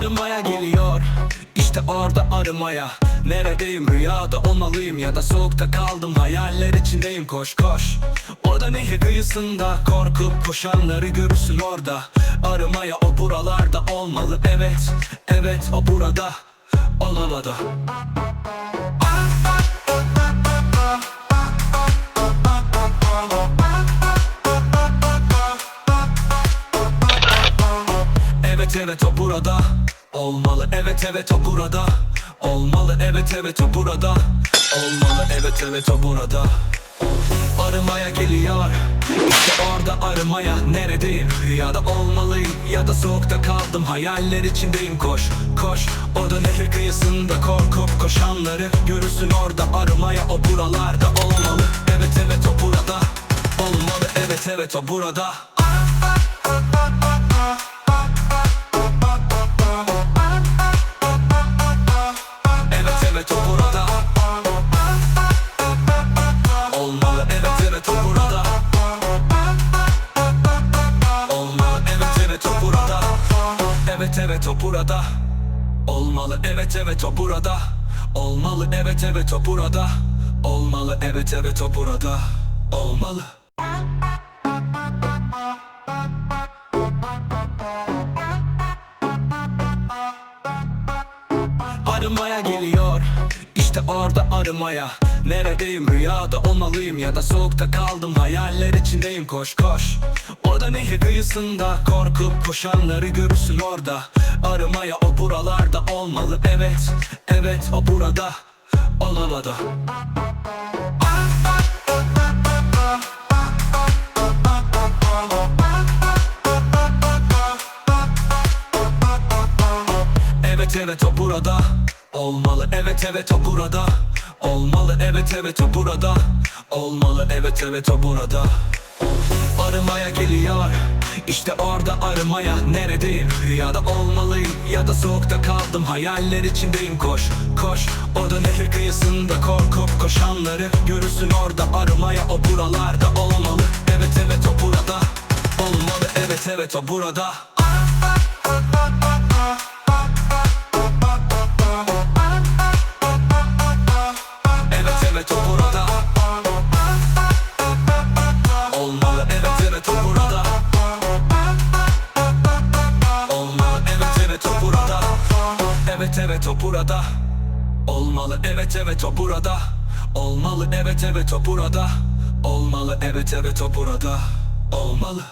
Arımaya geliyor. İşte orada arımaya. Neredeyim? Rüyada olmalıyım ya da soğukta kaldım. Hayaller içindeyim. Koş koş. Orada nehir kıyısında korkup koşanları görürsün orada. Arımaya o buralarda olmalı. Evet Evet o burada. Olamadı Evet evet o burada. Olmalı evet evet o burada. Olmalı evet evet o burada. Olmalı evet evet o burada. Arımaya geliyor. İşte orada arımaya Neredeyim? Rüyada olmalıyım Ya da soğukta kaldım. Hayaller içindeyim. Koş koş. O da nehir kıyısında Korkup koşanları görürsün. Orada Arımaya o buralarda olmalı. Evet evet o burada. Olmalı evet evet o burada. Evet Evet evet o burada. Olmalı evet evet o burada. Olmalı evet evet o burada. Olmalı evet evet o burada. Olmalı. Arımaya geliyor işte orada arımaya. Neredeyim? Rüyada olmalıyım ya da soğukta kaldım. Hayaller içindeyim. Koş koş. Orada nehir kıyısında korkup koşanları görürsün orada. Arımaya o buralarda olmalı. Evet Evet o burada. Olamadı. Evet evet o burada Olmalı evet evet o burada. Olmalı evet evet o burada. Olmalı evet evet o burada. Arımaya geliyor işte orada arımaya. Neredeyim? Rüyada olmalıyım Ya da soğukta kaldım. Hayaller içindeyim Koş koş. O da nehir kıyısında Korkup koşanları. Görürsün orada Arımaya o buralarda olmalı. Evet evet o burada. Olmalı evet evet o burada. Evet Evet evet o burada. Olmalı evet evet o burada. Olmalı evet evet o burada. Olmalı evet evet o burada. Olmalı